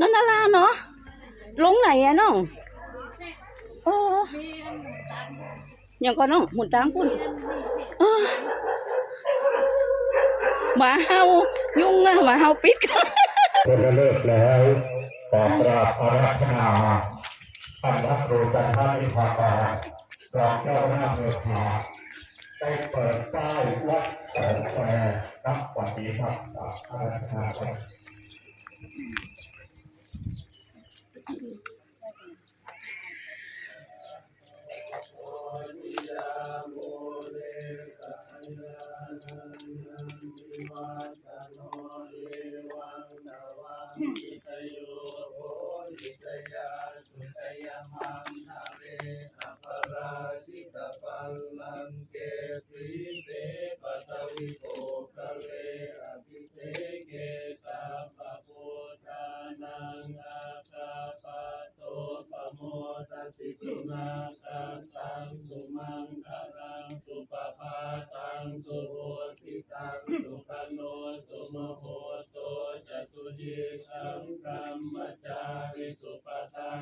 นั่นนาราเนาะลงไหนอะน้องโอ้ยังก็น้องหมุนตามคุณมาเฮายุ่งอะมาเฮาปิดกันเพื่อเลิกแล้วขอกราบอาราธนาอันรับรู้กันท่านอิพากรรองเจ้าหน้าเมืองผาได้เปิดป้วัดแสงแควนับวันนี้ครับกราบ Hmm. อา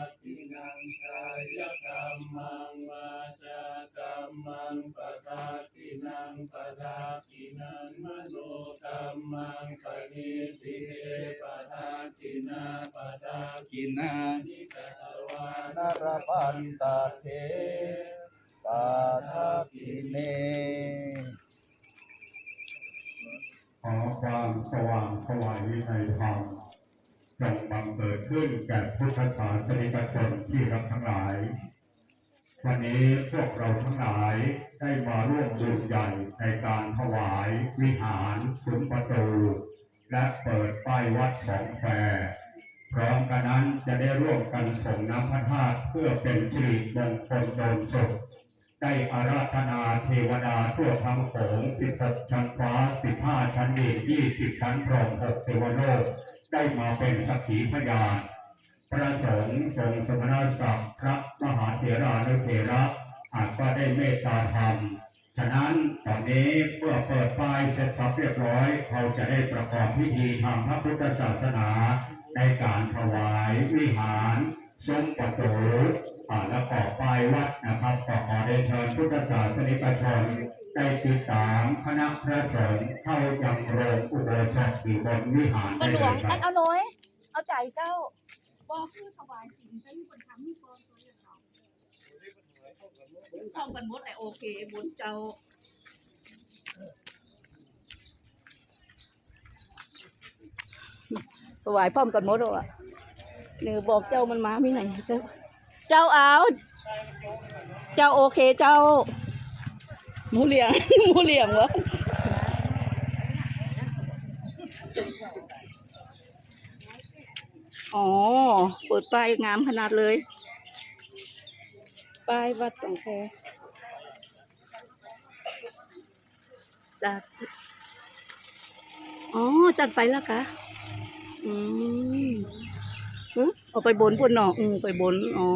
ราธนาครับกินานินารพันตาเทปาทากิเนขอความสว่างสวายวินัยธรรม จงบังเกิดขึ้นแก่พุทธศาสนิกชนที่รักทั้งหลาย วันนี้พวกเราทั้งหลายได้มาร่วมบุญใหญ่ในการถวายวิหารซุ้มประตู และเปิดป้ายวัดสองแควพร้อมกันนั้นจะได้ร่วมกันส่งน้ำพระธาตุเพื่อเป็นสิริมงคลโดนสุขได้อาราธนาเทวดาทั่วทั้งโขงสิบชั้นฟ้าสิบห้าชั้นดินยี่สิบชั้นพรหมหกเทวโลก ได้มาเป็นสักขีพยานพระสงฆ์ทรงสมณศักดิ์พระมหาเถรานุเถระอาจก็ได้เมตตาธรรม ฉะนั้นตอนนี้เมื่อเปิดป้ายเสร็จสับเรียบร้อยเขาจะได้ประกอบพิธีทางพระพุทธศาสนาในการถวายวิหาร ซุ้มประตูอ่าและก่อป้ายวัดนะครับก็ขอได้เชิญพุทธศาสนิกชนได้ติดตามคณะพระสงฆ์เข้ายังโรงอุโบสถอยู่บนวิหารมัได้นหลเลวงยคอัรับนเอาน้อย เอาใจเจ้าบอกคือถวายสิ่งที่มีคนทำให้ฟองตัวอย่างเราทำกันหมดแต่โอเคบุญเจ้าถวายพร้อมกันหมดแล้วอะ เนื้อบอกเจ้ามันมามีไหนเจ้าเจ้าเอา เจ้าโอเคเจ้าหมูเหลี่ยงหมูเหลี่ยงวะอ๋อ เปิดป้ายงามขนาดเลย ป้ายวัดสองแคจัด อ๋อ จัดไปแล้วกะ อืม เอาไปบนพุ่นเนาะอืมไปบนอ๋อ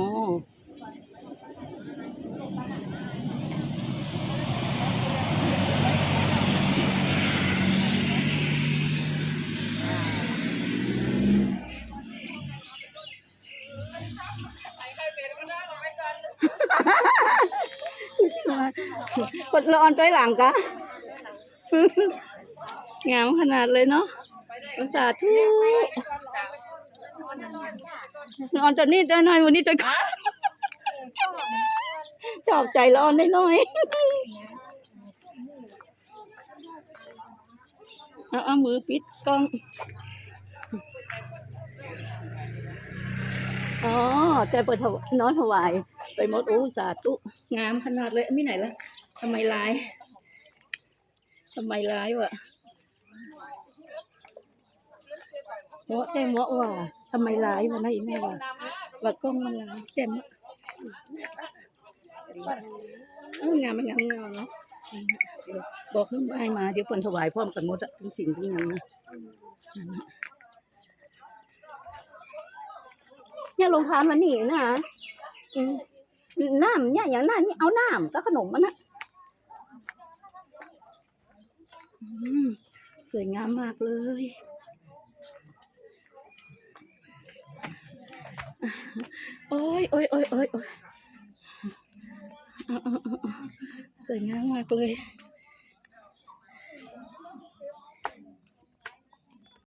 กดร้อนไปหลังกะงามขนาดเลยเนาะสาธุ นอนจนนี้ได้หน่อยวันนี้จะชอบใจร้อนได้หน่อยเอาเอามือปิดกล้อง อ๋อ แต่เปิดนอนถวาย ไปหมดโอ้สาธุงามขนาดเลยไม่ไหนละทำไมลายทำไมลายวะ หัวแจ้งหัวว่าทำไมลายวะนะอีแม่ว่าว่ากล้องมันลายเต็มอะเอ้างามมันงามงาเนาะบอกเพิ่มไอ้มาเดี๋ยวคนถวายพร้อมกันหมดอะทุกสิ่งทุกอย่างนะนั่นน่ะเนี่ยลงพานมานี่นะน้ำเนี่ยอย่างนั้นนี่เอาน้ำก็ขนมมันนะสวยงามมากเลย โอ้ยโอ้ยโอ้ยโอ้ยโอ้ยเอาเอาเอาเอาสวยงามมากเลย